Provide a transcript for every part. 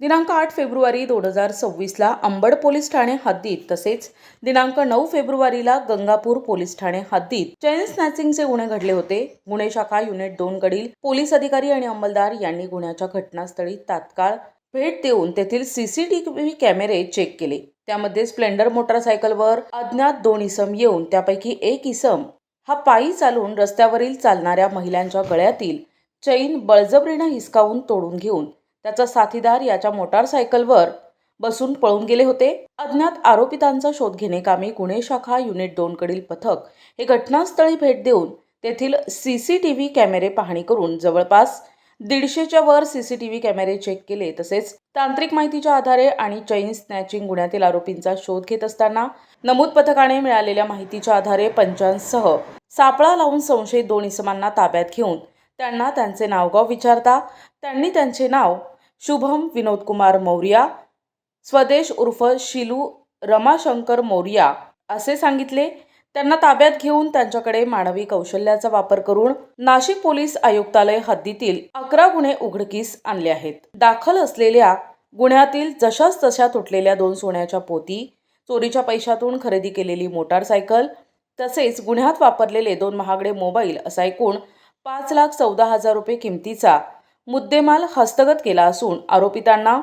दिनांक आठ फेब्रुवारी दोन हजार सव्वीसला अंबड पोलीस ठाणे हद्दीत तसेच दिनांक नऊ फेब्रुवारीला गंगापूर पोलीस ठाणे हद्दीत चैन स्नॅचिंगचे गुन्हे घडले होते. गुन्हे शाखा युनिट दोन कडील पोलीस अधिकारी आणि अंमलदार यांनी गुन्ह्याच्या घटनास्थळी तात्काळ भेट देऊन तेथील सीसीटीव्ही कॅमेरे चेक केले. त्यामध्ये स्प्लेंडर मोटारसायकलवर अज्ञात दोन इसम येऊन त्यापैकी एक इसम हा पायी चालून रस्त्यावरील चालणाऱ्या महिलांच्या गळ्यातील चैन बळजबरीनं हिसकावून तोडून घेऊन त्याचा साथीदार याच्या मोटारसायकलवर बसून पळून गेले होते. अज्ञात आरोपितांचा शोध घेणे कामी गुन्हे शाखा युनिट दोनकडील पथक हे घटनास्थळी भेट देऊन तेथील सी सी टी व्ही कॅमेरे पाहणी करून जवळपास दीडशेच्या वर सी सी टी व्ही कॅमेरे चेक केले. तसेच तांत्रिक माहितीच्या आधारे आणि चैन स्नॅचिंग गुन्ह्यातील आरोपींचा शोध घेत असताना नमूद पथकाने मिळालेल्या माहितीच्या आधारे पंचांसह सापळा लावून संशयित दोन इसमांना ताब्यात घेऊन त्यांना त्यांचे नावगाव विचारता त्यांनी त्यांचे नाव शुभम विनोदकुमार मौर्या स्वदेश उर्फ शिलू रमाशंकर मौर्या असे सांगितले. त्यांना ताब्यात घेऊन त्यांच्याकडे मानवी कौशल्याचा वापर करून नाशिक पोलीस आयुक्तालय हद्दीतील अकरा गुन्हे उघडकीस आणले आहेत. दाखल असलेल्या गुन्ह्यातील जशाच तशा तुटलेल्या दोन सोन्याच्या पोती चोरीच्या पैशातून खरेदी केलेली मोटारसायकल तसेच गुन्ह्यात वापरलेले दोन महागडे मोबाईल असा एकूण पाच लाख चौदा हजार रुपये किमतीचा मुद्देमाल हस्तगत केला असून आरोपितांना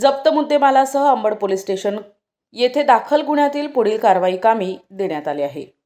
जप्त मुद्देमालासह अंबड पोलीस स्टेशन येथे दाखल गुन्ह्यातील पुढील कारवाई कामी देण्यात आली आहे.